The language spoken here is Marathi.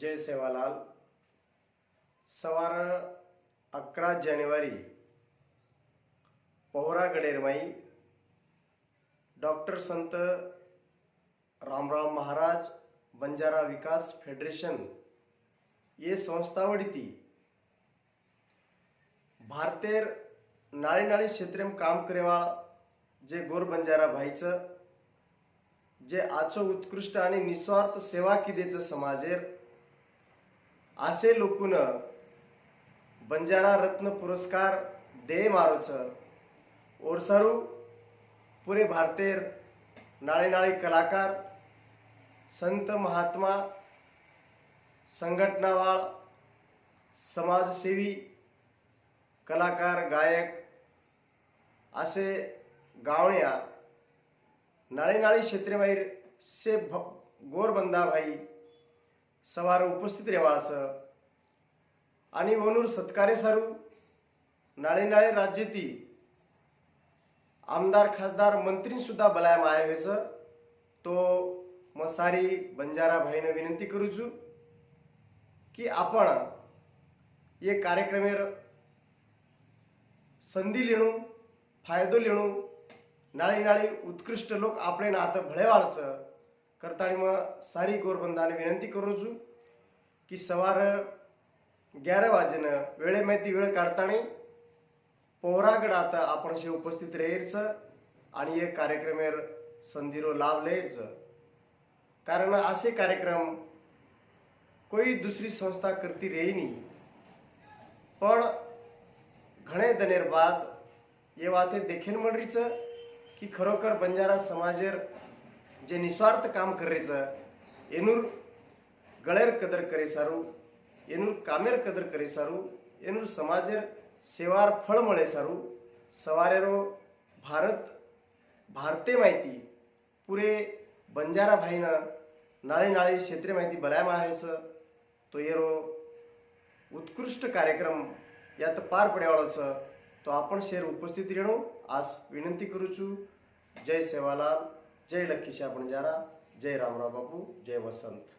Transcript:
जय सेवालाल। सवार अकरा जानेवारी पोहरा गडेरमाई डॉक्टर संत रामराव महाराज बंजारा विकास फेडरेशन ये संस्थावडीती भारतेर नाळी नाळी क्षेत्रेम काम करेवा जे गोर बंजारा भाईचं जे आचो उत्कृष्ट आणि निस्वार्थ सेवा किदेचं समाजेर असे लोकून बंजारा रत्न पुरस्कार दे मारोच ओरसारू पुरे भारतेर नाळे नाळे कलाकार संत महात्मा संघटनावाळ समाजसेवी कलाकार गायक असे गावण्या नाळे नाळे से भ गोरबंदा भाई सवार उपस्थित रेवाळाचं. आणि वनूर सत्कारे सारू नाळे नाळे राज्यती आमदार खासदार मंत्रीसुद्धा बलाय व्हायचं. तो मसारी बंजारा भाईनं विनंती करूचू की आपण ये कार्यक्रमे संधी लेणू फायदो लेणू नाळी नाळी उत्कृष्ट लोक आपले नातं भळेवाळचं. करताणी मग सारी गोरबंदाने विनंती करू छू की सवार ग्यारा वाजेनं वेळे माहिती वेळ काढताना पोहरागड आता आपण शे उपस्थित राहायचं आणि एक कार्यक्रमेर संधीरो लाभ लिहायचं कारण असे कार्यक्रम कोई दुसरी संस्था करती रेनी पण घणे दनेर बाद ये वाते देखील म्हणरीचं की खरोखर बंजारा समाजेर जे निस्वार्थ काम करायचं एनूर गळेर कदर करे सारू एनूर कामेर कदर करे सारू एनूर समाजेर सेवार फळ मळे सारू सवारेरो भारत भारते माहिती पुरे बंजारा भाईनं नाळे नाळे क्षेत्रे माहिती बलाय माहायचं तो येरो उत्कृष्ट कार्यक्रम यात पार पड्यावाळाचं तो आपण शेर उपस्थित रेणू आज विनंती करूचू जय सेवालाल. जय लक्कीशा बंजारा जय रामराव बापू जय वसंत.